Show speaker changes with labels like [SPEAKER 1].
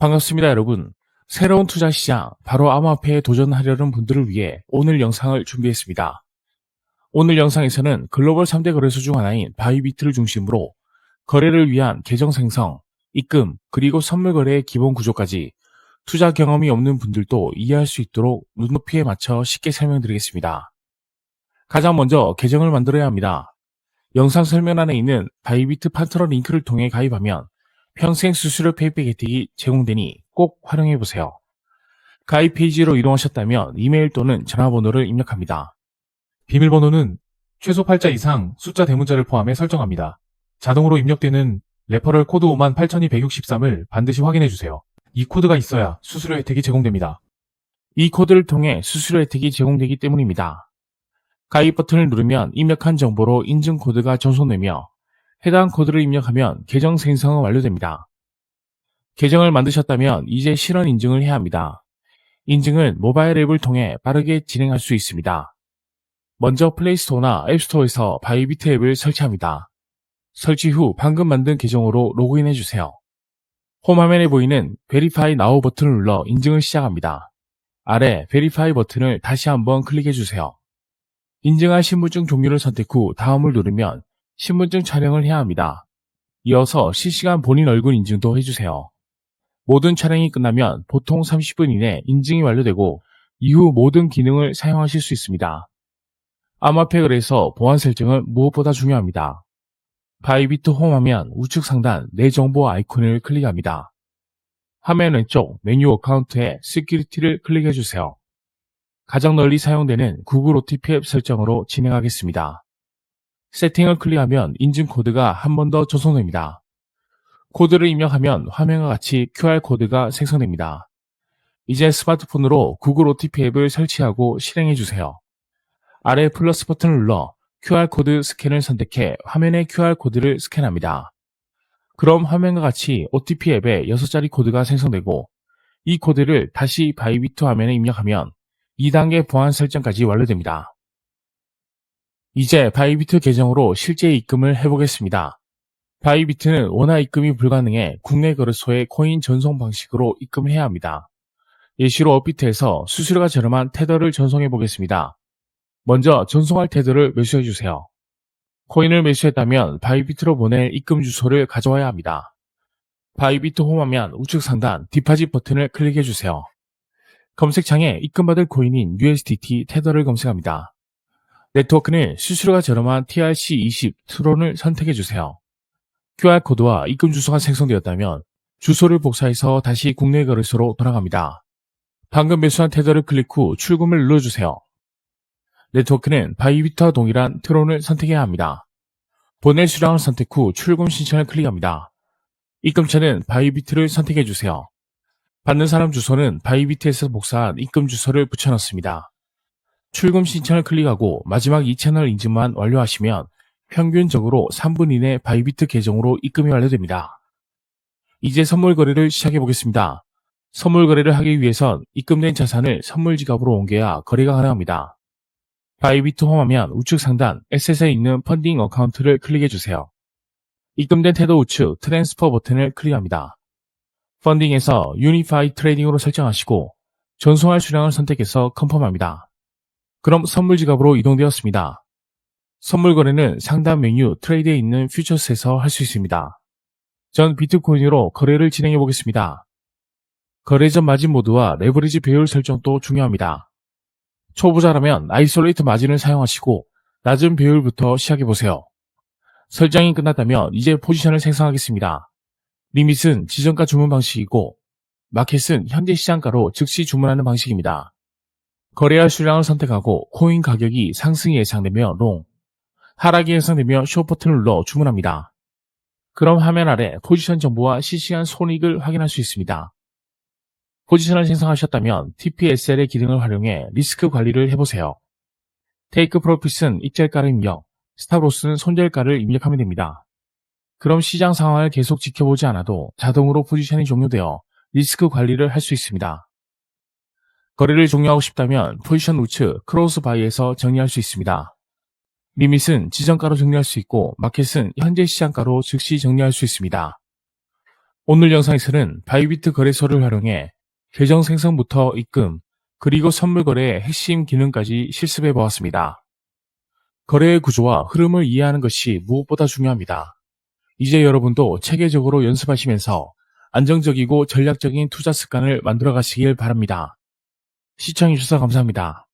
[SPEAKER 1] 반갑습니다, 여러분. 새로운 투자 시장, 바로 암호화폐에 도전하려는 분들을 위해 오늘 영상을 준비했습니다. 오늘 영상에서는 글로벌 3대 거래소 중 하나인 바이비트를 중심으로 거래를 위한 계정 생성, 입금, 그리고 선물 거래의 기본 구조까지 투자 경험이 없는 분들도 이해할 수 있도록 눈높이에 맞춰 쉽게 설명드리겠습니다. 가장 먼저 계정을 만들어야 합니다. 영상 설명란에 있는 바이비트 파트너 링크를 통해 가입하면 평생 수수료 페이백 혜택이 제공되니 꼭 활용해보세요. 가입 페이지로 이동하셨다면 이메일 또는 전화번호를 입력합니다.
[SPEAKER 2] 비밀번호는 최소 8자 이상 숫자 대문자를 포함해 설정합니다. 자동으로 입력되는 레퍼럴 코드 58,263을 반드시 확인해주세요. 이 코드가 있어야 수수료 혜택이 제공됩니다.
[SPEAKER 1] 이 코드를 통해 수수료 혜택이 제공되기 때문입니다. 가입 버튼을 누르면 입력한 정보로 인증 코드가 전송되며 해당 코드를 입력하면 계정 생성은 완료됩니다. 계정을 만드셨다면 이제 실원 인증을 해야 합니다. 인증은 모바일 앱을 통해 빠르게 진행할 수 있습니다. 먼저 플레이스토어나 앱스토어에서 바이비트 앱을 설치합니다. 설치 후 방금 만든 계정으로 로그인해 주세요. 홈 화면에 보이는 Verify Now 버튼을 눌러 인증을 시작합니다. 아래 Verify 버튼을 다시 한번 클릭해 주세요. 인증한 신분증 종류를 선택 후 다음을 누르면 신분증 촬영을 해야 합니다. 이어서 실시간 본인 얼굴 인증도 해주세요. 모든 촬영이 끝나면 보통 30분 이내 인증이 완료되고 이후 모든 기능을 사용하실 수 있습니다. 거래에서 보안 설정은 무엇보다 중요합니다. 바이비트 홈 화면 우측 상단 내 정보 아이콘을 클릭합니다. 화면 왼쪽 메뉴 어카운트에 시큐리티를 클릭해주세요. 가장 널리 사용되는 구글 OTP 앱 설정으로 진행하겠습니다. 세팅을 클릭하면 인증 코드가 한 번더 전송됩니다. 코드를 입력하면 화면과 같이 QR코드가 생성됩니다. 이제 스마트폰으로 구글 OTP 앱을 설치하고 실행해 주세요. 아래 플러스 버튼을 눌러 QR코드 스캔을 선택해 화면의 QR코드를 스캔합니다. 그럼 화면과 같이 OTP 앱에 6자리 코드가 생성되고 이 코드를 다시 바이비트 화면에 입력하면 2단계 보안 설정까지 완료됩니다. 이제 바이비트 계정으로 실제 입금을 해보겠습니다. 바이비트는 원화 입금이 불가능해 국내 거래소의 코인 전송 방식으로 입금을 해야 합니다. 예시로 업비트에서 수수료가 저렴한 테더를 전송해 보겠습니다. 먼저 전송할 테더를 매수해 주세요. 코인을 매수했다면 바이비트로 보낼 입금 주소를 가져와야 합니다. 바이비트 홈 화면 우측 상단 디파짓 버튼을 클릭해 주세요. 검색창에 입금받을 코인인 USDT 테더를 검색합니다. 네트워크는 수수료가 저렴한 TRC20 트론을 선택해 주세요. QR코드와 입금 주소가 생성되었다면 주소를 복사해서 다시 국내 거래소로 돌아갑니다. 방금 매수한 테더를 클릭 후 출금을 눌러주세요. 네트워크는 바이비트와 동일한 트론을 선택해야 합니다. 보낼 수량을 선택 후 출금 신청을 클릭합니다. 입금처는 바이비트를 선택해 주세요. 받는 사람 주소는 바이비트에서 복사한 입금 주소를 붙여넣습니다. 출금 신청을 클릭하고 마지막 2채널 인증만 완료하시면 평균적으로 3분 이내 바이비트 계정으로 입금이 완료됩니다. 이제 선물 거래를 시작해 보겠습니다. 선물 거래를 하기 위해선 입금된 자산을 선물 지갑으로 옮겨야 거래가 가능합니다. 바이비트 홈 화면 우측 상단 S에 있는 펀딩 어카운트를 클릭해 주세요. 입금된 태도 우측 트랜스퍼 버튼을 클릭합니다. 펀딩에서 유니파이 트레이딩으로 설정하시고 전송할 수량을 선택해서 컨펌합니다. 그럼 선물 지갑으로 이동되었습니다. 선물 거래는 상단 메뉴 트레이드에 있는 퓨처스에서 할 수 있습니다. 전 비트코인으로 거래를 진행해 보겠습니다. 거래 전 마진 모드와 레버리지 배율 설정도 중요합니다. 초보자라면 아이솔레이트 마진을 사용하시고 낮은 배율부터 시작해 보세요. 설정이 끝났다면 이제 포지션을 생성하겠습니다. 리밋은 지정가 주문 방식이고 마켓은 현재 시장가로 즉시 주문하는 방식입니다. 거래할 수량을 선택하고 코인 가격이 상승이 예상되며 롱, 하락이 예상되며 숏 버튼을 눌러 주문합니다. 그럼 화면 아래 포지션 정보와 실시간 손익을 확인할 수 있습니다. 포지션을 생성하셨다면 TPSL의 기능을 활용해 리스크 관리를 해보세요. 테이크 프로핏은 입절가를 입력, 스탑로스는 손절가를 입력하면 됩니다. 그럼 시장 상황을 계속 지켜보지 않아도 자동으로 포지션이 종료되어 리스크 관리를 할 수 있습니다. 거래를 종료하고 싶다면 포지션 우측 크로스 바이에서 정리할 수 있습니다. 리밋은 지정가로 정리할 수 있고 마켓은 현재 시장가로 즉시 정리할 수 있습니다. 오늘 영상에서는 바이비트 거래소를 활용해 계정 생성부터 입금, 그리고 선물 거래의 핵심 기능까지 실습해 보았습니다. 거래의 구조와 흐름을 이해하는 것이 무엇보다 중요합니다. 이제 여러분도 체계적으로 연습하시면서 안정적이고 전략적인 투자 습관을 만들어 가시길 바랍니다. 시청해주셔서 감사합니다.